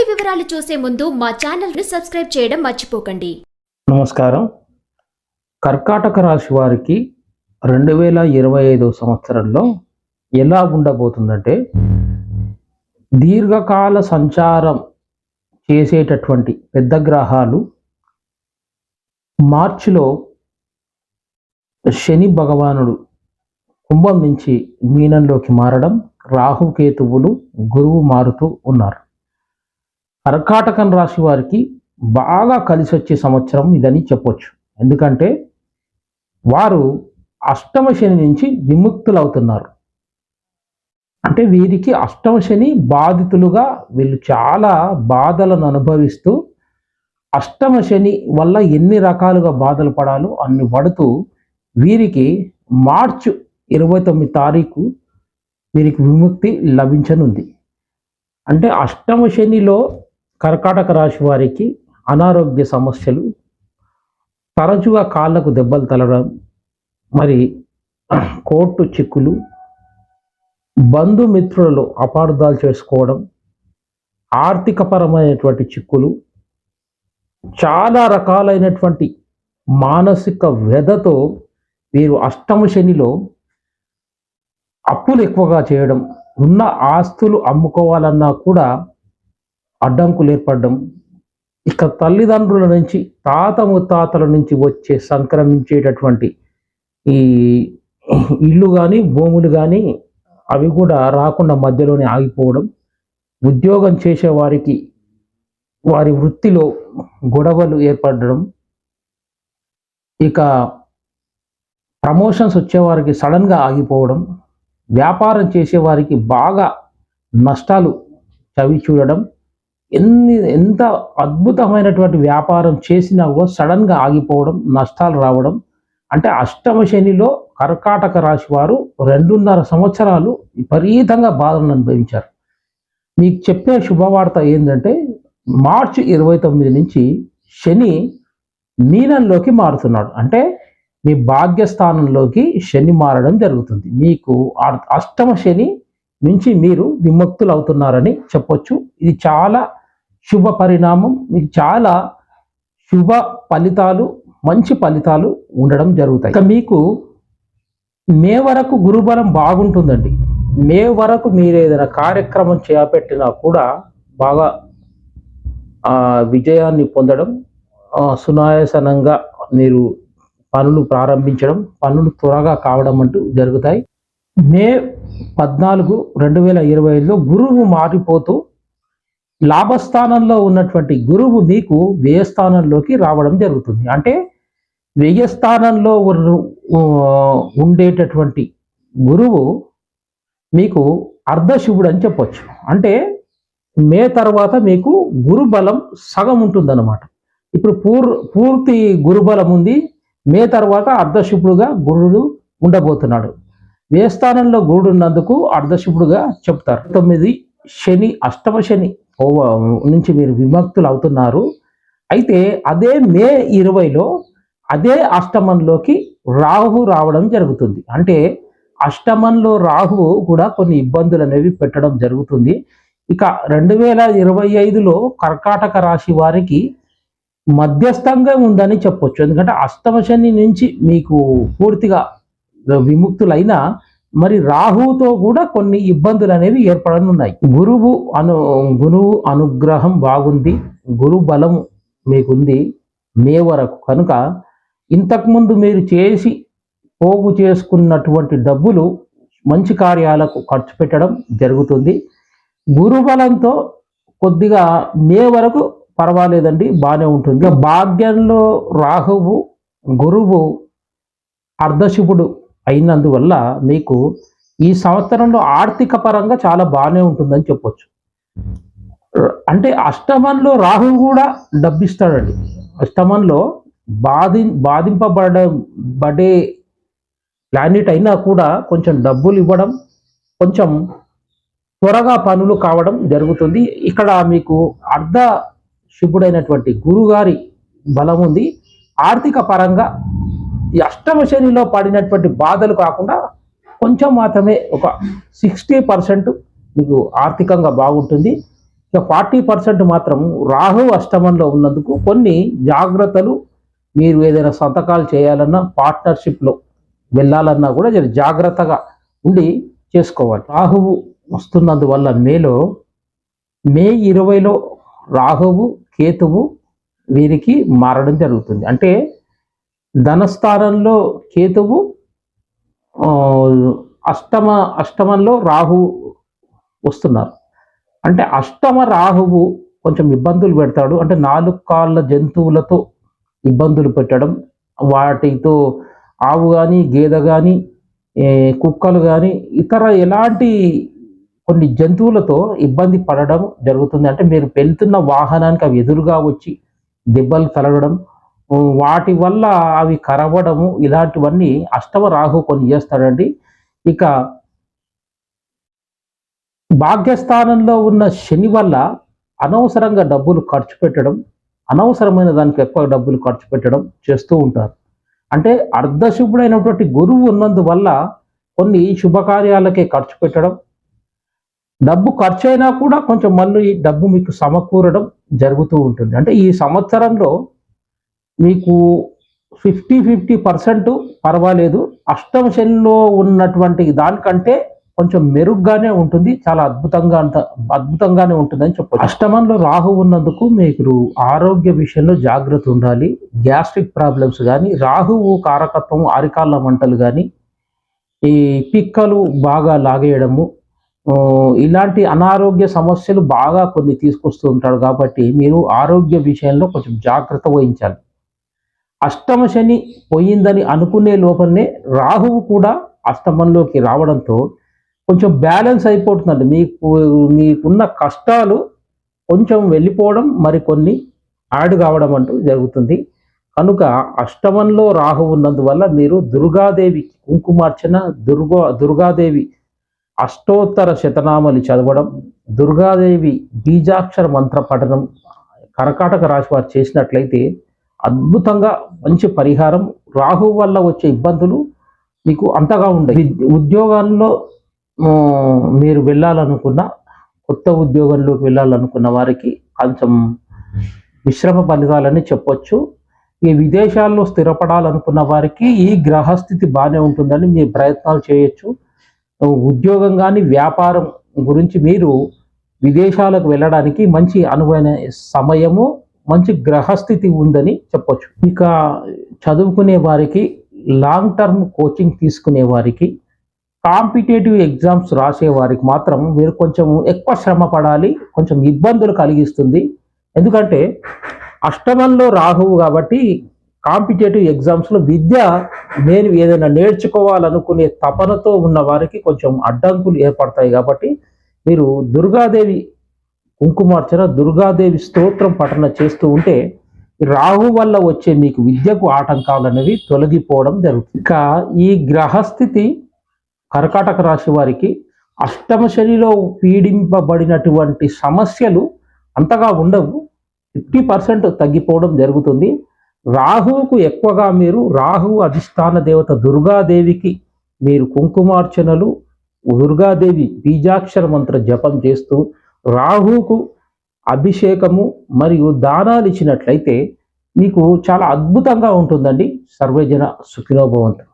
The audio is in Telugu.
పూర్తి వివరాలు చూసే ముందు మా ఛానల్ని సబ్స్క్రైబ్ చేయడం మర్చిపోకండి. నమస్కారం. కర్కాటక రాశి వారికి రెండు వేల ఇరవై ఐదు సంవత్సరంలో ఎలా ఉండబోతుందంటే దీర్ఘకాల సంచారం చేసేటటువంటి పెద్ద గ్రహాలు మార్చిలో శని భగవానుడు కుంభం నుంచి మీనంలోకి మారడం రాహుకేతువులు గురువు మారుతూ ఉన్నారు. కర్కాటకం రాశి వారికి బాగా కలిసి వచ్చే సంవత్సరం ఇదని చెప్పొచ్చు. ఎందుకంటే వారు అష్టమ శని నుంచి విముక్తులవుతున్నారు. అంటే వీరికి అష్టమ శని బాధితులుగా వీళ్ళు చాలా బాధలను అనుభవిస్తూ అష్టమ శని వల్ల ఎన్ని రకాలుగా బాధలు పడాలో అన్ని పడుతూ వీరికి మార్చు ఇరవై తొమ్మిది తారీఖు వీరికి విముక్తి లభించనుంది. అంటే అష్టమ శనిలో కర్కాటక రాశి వారికి అనారోగ్య సమస్యలు తరచుగా కాళ్ళకు దెబ్బలు తలడం మరి కోర్టు చిక్కులు బంధుమిత్రులలో అపార్థాలు చేసుకోవడం ఆర్థికపరమైనటువంటి చిక్కులు చాలా రకాలైనటువంటి మానసిక వ్యధతో వీరు అష్టమ శనిలో అప్పులు ఎక్కువగా చేయడం ఉన్న ఆస్తులు అమ్ముకోవాలన్నా కూడా అడ్డంకులు ఏర్పడడం ఇక తల్లిదండ్రుల నుంచి తాత ముత్తాతల నుంచి వచ్చే సంక్రమించేటటువంటి ఈ ఇల్లు కానీ భూములు కానీ అవి కూడా రాకుండా మధ్యలోనే ఆగిపోవడం. ఉద్యోగం చేసే వారికి వారి వృత్తిలో గొడవలు ఏర్పడడం. ఇక ప్రమోషన్స్ వచ్చేవారికి సడన్గా ఆగిపోవడం. వ్యాపారం చేసేవారికి బాగా నష్టాలు చవి చూడడం ఎన్ని ఎంత అద్భుతమైనటువంటి వ్యాపారం చేసినా కూడా సడన్గా ఆగిపోవడం నష్టాలు రావడం. అంటే అష్టమ శనిలో కర్కాటక రాశి వారు రెండున్నర సంవత్సరాలు విపరీతంగా బాధలను అనుభవించారు. మీకు చెప్పే శుభవార్త ఏంటంటే మార్చి ఇరవై తొమ్మిది నుంచి శని మీనంలోకి మారుతున్నాడు. అంటే మీ భాగ్యస్థానంలోకి శని మారడం జరుగుతుంది. మీకు అష్టమ శని నుంచి మీరు విముక్తులు అవుతున్నారని చెప్పొచ్చు. ఇది చాలా శుభ పరిణామం మీకు చాలా శుభ ఫలితాలు మంచి ఫలితాలు ఉండడం జరుగుతాయి. ఇక మీకు మే వరకు గురుబలం బాగుంటుందండి. మే వరకు మీరు ఏదైనా కార్యక్రమం చేపట్టినా కూడా బాగా విజయాన్ని పొందడం సునాయాసనంగా మీరు పనులు ప్రారంభించడం పనులు త్వరగా కావడం అంటూ జరుగుతాయి. మే పద్నాలుగు రెండు వేల ఇరవై ఐదులో గురువు మారిపోతూ లాభస్థానంలో ఉన్నటువంటి గురువు మీకు వ్యయస్థానంలోకి రావడం జరుగుతుంది. అంటే వ్యయస్థానంలో ఉన్న- ఉండేటటువంటి గురువు మీకు అర్ధశివుడు అని చెప్పొచ్చు. అంటే మే తర్వాత మీకు గురుబలం సగం ఉంటుందన్నమాట. ఇప్పుడు పూర్ పూర్తి గురుబలం ఉంది. మే తర్వాత అర్ధశుభుడుగా గురుడు ఉండబోతున్నాడు. వ్యయస్థానంలో గురుడు ఉన్నందుకు అర్ధశుభుడుగా చెప్తారు. తొమ్మిది శని అష్టమ శని నుంచి మీరు విముక్తులు అవుతున్నారు. అయితే అదే మే ఇరవైలో అదే అష్టమంలోకి రాహు రావడం జరుగుతుంది. అంటే అష్టమంలో రాహువు కూడా కొన్ని ఇబ్బందులు అనేవి పెట్టడం జరుగుతుంది. ఇక రెండు వేల ఇరవై ఐదులో కర్కాటక రాశి వారికి మధ్యస్థంగా ఉందని చెప్పొచ్చు. ఎందుకంటే అష్టమ శని నుంచి మీకు పూర్తిగా విముక్తులైన మరి రాహువుతో కూడా కొన్ని ఇబ్బందులు అనేవి ఏర్పడనున్నాయి. గురువు అను గురువు అనుగ్రహం బాగుంది గురు బలం మీకుంది మే వరకు కనుక ఇంతకుముందు మీరు చేసి పోగు చేసుకున్నటువంటి డబ్బులు మంచి కార్యాలకు ఖర్చు పెట్టడం జరుగుతుంది. గురుబలంతో కొద్దిగా మే వరకు పర్వాలేదండి బాగానే ఉంటుంది. భాగ్యంలో రాహువు గురువు అర్ధశుభుడు అయినందువల్ల మీకు ఈ సంవత్సరంలో ఆర్థిక పరంగా చాలా బాగానే ఉంటుందని చెప్పొచ్చు. అంటే అష్టమంలో రాహువు కూడా డబ్బిస్తాడండి. అష్టమంలో బాధి బాధింపబడ బడే ప్లానెట్ అయినా కూడా కొంచెం డబ్బులు ఇవ్వడం కొంచెం త్వరగా పనులు కావడం జరుగుతుంది. ఇక్కడ మీకు అర్ధ శుభుడైనటువంటి గురుగారి బలం ఉంది. ఆర్థిక పరంగా ఈ అష్టమ శనిలో పడినటువంటి బాధలు కాకుండా కొంచెం మాత్రమే ఒక సిక్స్టీ పర్సెంట్ మీకు ఆర్థికంగా బాగుంటుంది. ఇక ఫార్టీ పర్సెంట్ మాత్రం రాహు అష్టమంలో ఉన్నందుకు కొన్ని జాగ్రత్తలు మీరు ఏదైనా సంతకాలు చేయాలన్నా పార్ట్నర్షిప్లో వెళ్ళాలన్నా కూడా జర జాగ్రత్తగా ఉండి చేసుకోవాలి. రాహువు వస్తున్నందువల్ల మేలో మే ఇరవైలో రాహువు కేతువు వీరికి మారడం జరుగుతుంది. అంటే ధనస్థానంలో కేతువు అష్టమ అష్టమంలో రాహు వస్తున్నారు. అంటే అష్టమ రాహువు కొంచెం ఇబ్బందులు పెడతాడు. అంటే నాలుగు కాళ్ళ జంతువులతో ఇబ్బందులు పెట్టడం వాటితో ఆవు కానీ గేదె కానీ కుక్కలు కానీ ఇతర ఎలాంటి కొన్ని జంతువులతో ఇబ్బంది పడడం జరుగుతుంది. అంటే మీరు వెళ్తున్న వాహనానికి అవి ఎదురుగా వచ్చి దెబ్బలు తలగడం వాటి వల్ల అవి కరవడము ఇలాంటివన్నీ అష్టవ రాహు కొన్ని చేస్తాడండి. ఇక భాగ్యస్థానంలో ఉన్న శని వల్ల అనవసరంగా డబ్బులు ఖర్చు పెట్టడం అనవసరమైన దానికి ఎక్కువ డబ్బులు ఖర్చు పెట్టడం చేస్తూ ఉంటారు. అంటే అర్ధశుభుడైనటువంటి గురువు ఉన్నందువల్ల కొన్ని శుభకార్యాలకే ఖర్చు పెట్టడం డబ్బు ఖర్చు అయినా కూడా కొంచెం మళ్ళీ ఈ డబ్బు మీకు సమకూరడం జరుగుతూ ఉంటుంది. అంటే ఈ సంవత్సరంలో మీకు ఫిఫ్టీ ఫిఫ్టీ పర్సెంట్ పర్వాలేదు. అష్టమ శనిలో ఉన్నటువంటి దానికంటే కొంచెం మెరుగ్గానే ఉంటుంది. చాలా అద్భుతంగా అంత అద్భుతంగానే ఉంటుందని చెప్పచ్చు. అష్టమంలో రాహు ఉన్నందుకు మీకు ఆరోగ్య విషయంలో జాగ్రత్త ఉండాలి. గ్యాస్ట్రిక్ ప్రాబ్లమ్స్ కానీ రాహువు కారకత్వం అరికాళ్ళ మంటలు కానీ ఈ పిక్కలు బాగా లాగేయడము ఇలాంటి అనారోగ్య సమస్యలు బాగా కొన్ని తీసుకొస్తూ ఉంటాడు కాబట్టి మీరు ఆరోగ్య విషయంలో కొంచెం జాగ్రత్త వహించాలి. అష్టమ శని పోయిందని అనుకునే లోపలనే రాహువు కూడా అష్టమంలోకి రావడంతో కొంచెం బ్యాలెన్స్ అయిపోతుందండి. మీకు మీకున్న కష్టాలు కొంచెం వెళ్ళిపోవడం మరికొన్ని యాడ్ కావడం అంటూ జరుగుతుంది. కనుక అష్టమంలో రాహు ఉన్నందువల్ల మీరు దుర్గాదేవి కుంకుమార్చన దుర్గా దుర్గాదేవి అష్టోత్తర శతనామలి చదవడం దుర్గాదేవి బీజాక్షర మంత్ర పఠనం కర్కాటక రాశి వారు చేసినట్లయితే అద్భుతంగా మంచి పరిహారం. రాహు వల్ల వచ్చే ఇబ్బందులు మీకు అంతగా ఉండవు ఉద్యోగాల్లో మీరు వెళ్ళాలనుకున్న కొత్త ఉద్యోగంలోకి వెళ్ళాలనుకున్న వారికి కొంచెం మిశ్రమ ఫలితాలని చెప్పొచ్చు. ఈ విదేశాల్లో స్థిరపడాలనుకున్న వారికి ఈ గ్రహస్థితి బాగానే ఉంటుందని మీ ప్రయత్నాలు చేయొచ్చు. ఉద్యోగం కానీ వ్యాపారం గురించి మీరు విదేశాలకు వెళ్ళడానికి మంచి అనువైన సమయము మంచి గ్రహస్థితి ఉందని చెప్పొచ్చు. ఇక చదువుకునే వారికి లాంగ్ టర్మ్ కోచింగ్ తీసుకునే వారికి కాంపిటేటివ్ ఎగ్జామ్స్ రాసే వారికి మాత్రం మీరు కొంచెం ఎక్కువ శ్రమ పడాలి కొంచెం ఇబ్బందులు కలిగిస్తుంది. ఎందుకంటే అష్టమంలో రాహువు కాబట్టి కాంపిటేటివ్ ఎగ్జామ్స్లో విద్య నేను ఏదైనా నేర్చుకోవాలనుకునే తపనతో ఉన్న వారికి కొంచెం అడ్డంకులు ఏర్పడతాయి కాబట్టి మీరు దుర్గాదేవి కుంకుమార్చన దుర్గాదేవి స్తోత్రం పఠన చేస్తూ ఉంటే రాహు వల్ల వచ్చే మీకు విద్యకు ఆటంకాలు అనేవి తొలగిపోవడం జరుగుతుంది. ఇక ఈ గ్రహస్థితి కర్కాటక రాశి వారికి అష్టమ శనిలో పీడింపబడినటువంటి సమస్యలు అంతగా ఉండవు. ఫిఫ్టీ పర్సెంట్ తగ్గిపోవడం జరుగుతుంది. రాహువుకు ఎక్కువగా మీరు రాహు అధిష్టాన దేవత దుర్గాదేవికి మీరు కుంకుమార్చనలు దుర్గాదేవి బీజాక్షర మంత్ర జపం చేస్తూ రాహుకు అభిషేకము మరియు దానాలు ఇచ్చినట్లయితే మీకు చాలా అద్భుతంగా ఉంటుందండి. సర్వజన సుఖినోభవంతు.